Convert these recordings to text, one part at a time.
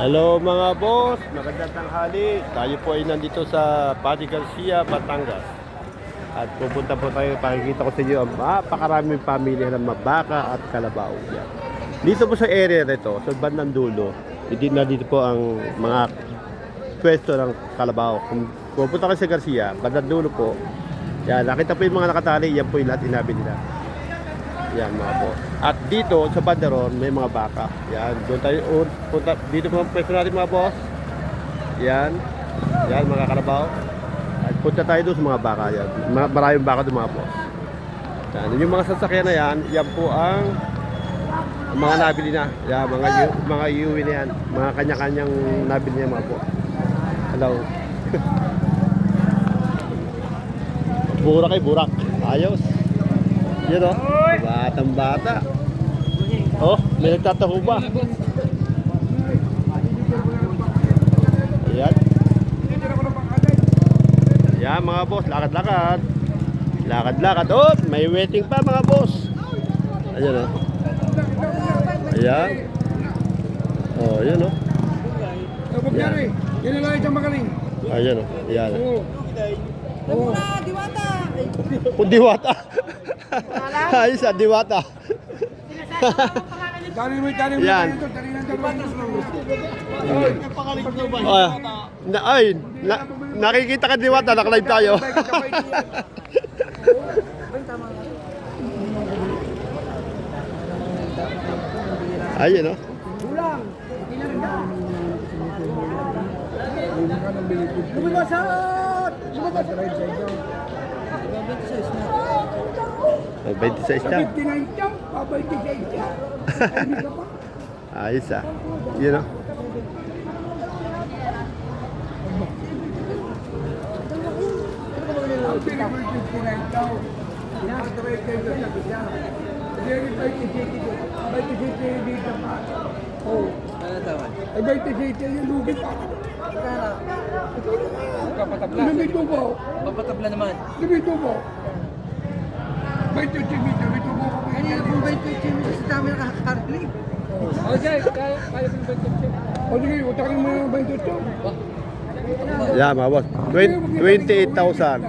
Hello mga boss, magandang tanghali. Tayo po ay nandito sa Pati Garcia, Batangas. At pupunta po tayo, pakikita ko sa inyo ang napakaraming pamilya ng mabaka at kalabaw. Yan. Dito po sa area nito, sa bandang dulo, hindi na dito po ang mga pwesto ng kalabaw. Kung pupunta kayo sa Garcia, bandang dulo po, yan, nakita po yung mga nakatali, yan po yung lahat inabi nila. Yan mga po. At dito sa bandaron may mga baka. Yan, doon tayo un- punta dito po pwesto natin mga boss. Yan. Yan mga karabaw. At punta tayo doon sa mga baka yan. Maraming baka doon mga boss. Yan, yung mga sasakyan na yan, yan po ang mga nabili na. Yan, mga mga iuwi na yan. Mga kanya-kanyang nabili na yan mga po. Hello. Burak ay burak. Ayos. Yan o. Batang bata. Oh, may nagtataho ba? Ayan. Ayan mga boss, lakad-lakad. Lakad-lakad. Oh, may waiting pa mga boss. Ayan o. Ayan. Oh, ayan o. Kapag Yan. yan lang isang magaling. Ayan o. Ayan. Oo. Diwata! Kung diwata. Ayos ah, diwata. Dali mo, dali mo. Yan. Oh, na, ay, na, nakikita ka diwata, nakalive tayo. Ayun oh. Kulang. Lumibasan! Lumibasan! Oh, 26 Sa na. 59 siya, babay 26 siya. Hindi ka pa. Ayos ah. Yun oh. Ang pinamay 59 daw. Nakataway kayo sa sabi niya. Hindi rin 27 ko. 27 yung dito pa. Oo. Ay 27 yung lugi pa. Kapatabla. Lumito po. Papatabla naman. Lumito po. 28 dito, lumito po. Kanina kung 28 minutes sa dami nakakarinig. Okay, kaya, kaya kong bantay. O sige, utakin mo yung 28. Yeah. 20 28,000.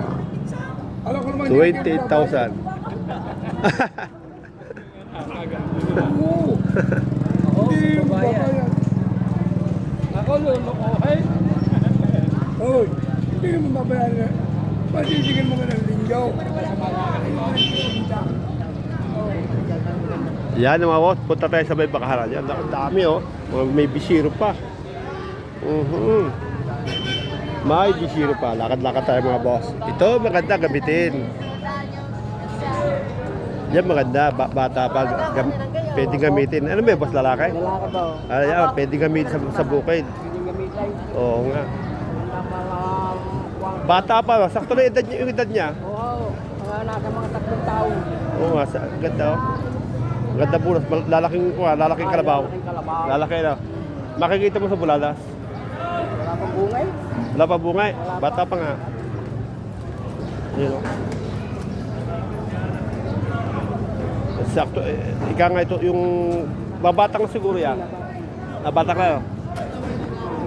Alam ko naman, 28,000. Oo. Hindi yung babayan. Ako, lolo ko, hey. Hoy, hindi mo babayaran. Pasisigil mo ka ng linggaw. Yan mga boss, punta tayo sa may bakaharan. Yan, ang dami oh. Mga May bisiro pa. Mhm. May bisiro pa. Lakad-lakad tayo mga boss. Ito maganda gamitin. Yan maganda, ba- bata pa, gam pwede gamitin. Ano ba boss lalaki? Lalaka daw. Ah, yan, pwede gamitin sa, sa bukid. Oo nga. Bata pa, sakto na edad yung edad niya. Oo. Mga nasa mga tatlong taon. Oo nga, ganda oh. Ganda bulas, lalaking, kuha, lalaking kalabaw. Lalaking kalabaw. Lalaki na. Makikita mo sa bulalas. Wala pang bungay. Wala pa bungay. Bata pa nga. Yun oh. Sakto, eh, ika nga ito, yung babatang siguro yan. Bata ka oh.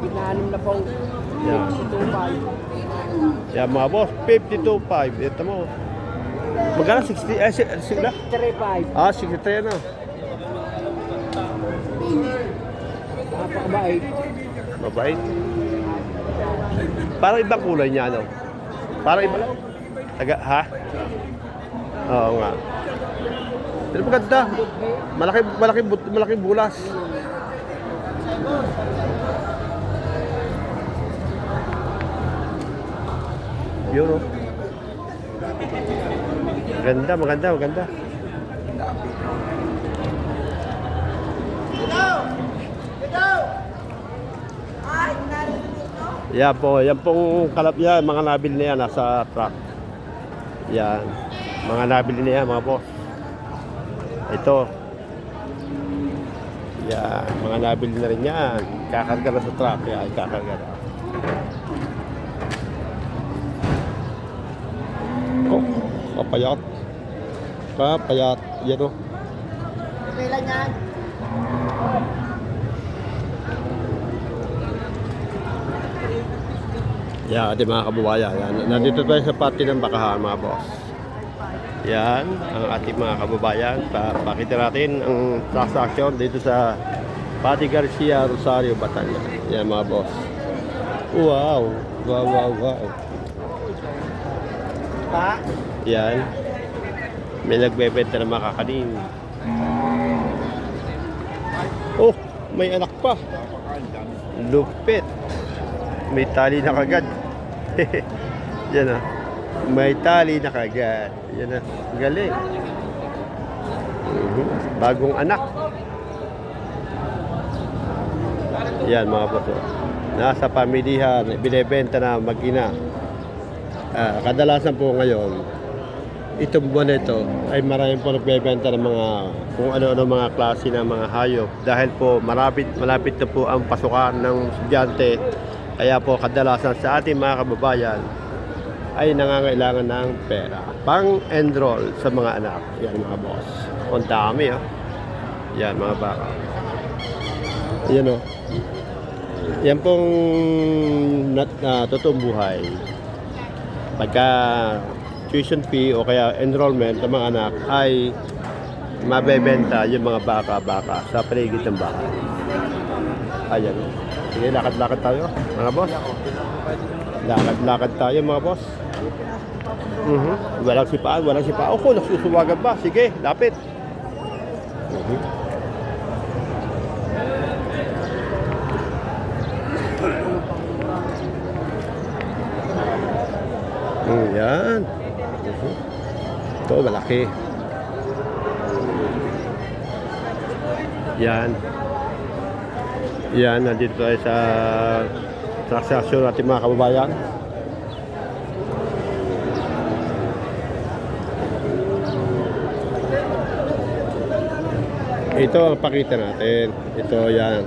Gitnaanim na pong Yan. itupay. Yan mga boss, 52.5. Ito mo. Magkano? 60? Eh, si- sila? 3-5. Ah, 63 na. Napakabait. Mabait. Parang ibang kulay niya, ano? Parang iba. Taga, ha? Oo nga. Pero maganda. Malaki, malaki, malaki bulas. Yun, oh. Maganda, maganda, maganda. Yan po, yan pong kalap yan, mga nabili na yan nasa truck. Yan, mga nabili na yan, mga boss. Ito. Yan, mga nabili na rin yan. Kakarga na sa truck, yan, kakarga na. Oh, Papayat. Papayat. Yan oh. o. Kailan yan? Yeah, di mga kabuwaya. Yan. Nandito tayo sa party ng bakahan mga boss. Yan, ang ating mga kababayan. Pa pakita natin ang transaction dito sa Pati Garcia Rosario, Batangas. Yan mga boss. Wow! Wow, wow, wow. Pa? Yan. May nagbebenta ng makakanin. Oh, may anak pa. Lupit. May tali na kagad. Yan ah. May tali na kagad. Yan ah. Galing. Mhm. Bagong anak. Yan mga boto. Nasa pamilihan, binebenta na mag-ina. Ah, kadalasan po ngayon, itong buwan ito ay marami po nagbebenta ng mga kung ano-ano mga klase ng mga hayop. Dahil po malapit, malapit na po ang pasukan ng estudyante. Kaya po kadalasan sa ating mga kababayan ay nangangailangan ng pera. Pang enroll sa mga anak. Yan mga boss. Ang dami ah. Yan mga baka. Yan o yan pong nat, na totoong buhay pagka tuition fee o kaya enrollment ng mga anak ay mabebenta yung mga baka-baka sa paligid ng bahay. Ayan. Sige, lakad-lakad tayo, mga boss. Lakad-lakad tayo, mga boss. Mhm. Walang sipaan, walang sipaan. Ako, nagsusuwagan ba? Sige, lapit. Mhm. Mm, yan. Mhm. Ito, malaki. Yan. Yan, nandito tayo sa transaksyon natin mga kababayan. Ito ang pakita natin. Ito, yan.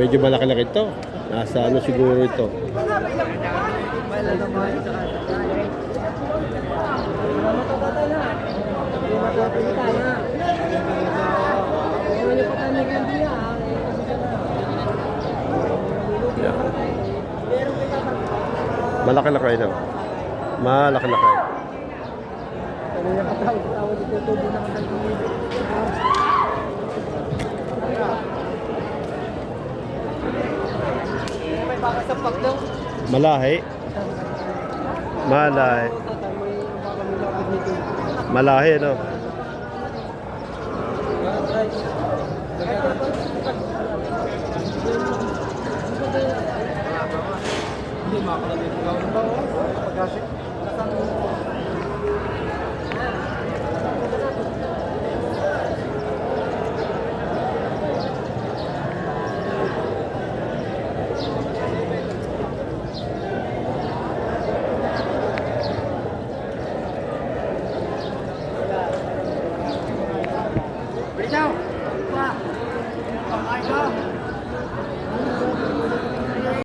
Medyo malaki-laki ito. Nasa ano siguro ito. Yan. Malaki-laki ito. Malaki-laki. Malahi. Malahi. Malahi, no? Thank you.